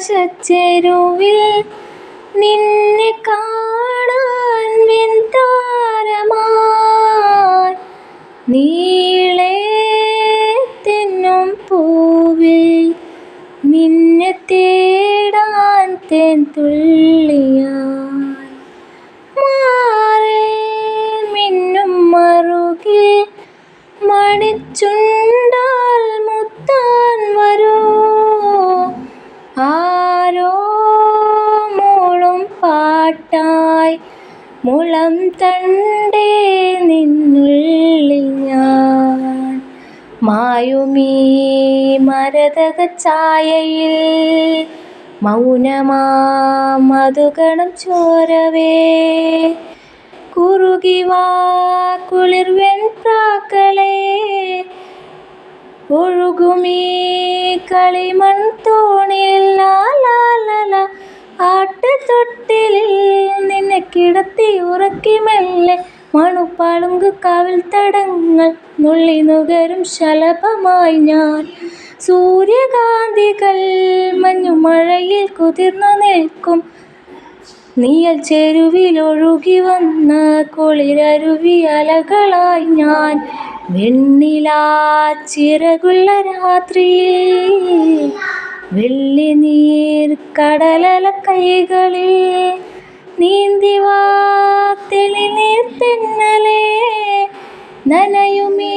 ആകാശച്ചെരുവിൽ നിന്നെ കാണാൻ വെൺതാരമായി നീളെ പൂവിൽ നിന്നെ തേടാൻ തേൻ തുള്ളിയായി പാട്ടായി മുളം തണ്ടേ നിന്നുള്ളിൽ ഞാൻ. മായുമീ മരതക ഛായയിൽ മൗനമാ മധുഗണം ചോരവേ. കുറുകി വാ കുളിർവെൻ പ്രാക്കളേ. ഒഴുകുമീ കളിമൺ തോണിൽ ലാലാലല കിടത്തി ഉറക്കി മെല്ലെ മണുപ്പാളുങ്ക് കാവിൽ തടങ്ങൾ നുള്ളി നുകരും ശലഭമായി ഞാൻ. സൂര്യകാന്തികൾ മഞ്ഞുമഴയിൽ കുതിർന്നു നിൽക്കും. നീയൽ ചെരുവിൽ ഒഴുകി വന്ന കുളിരരുവി അലകളായി ഞാൻ. വെണ്ണിലാ ചിറകുള്ള രാത്രിയിൽ വെള്ളി നീർ കടലല കൈകളിൽ തെളിനീർ തെന്നലേ നനയുമീ പനിനീർ മാറിൽ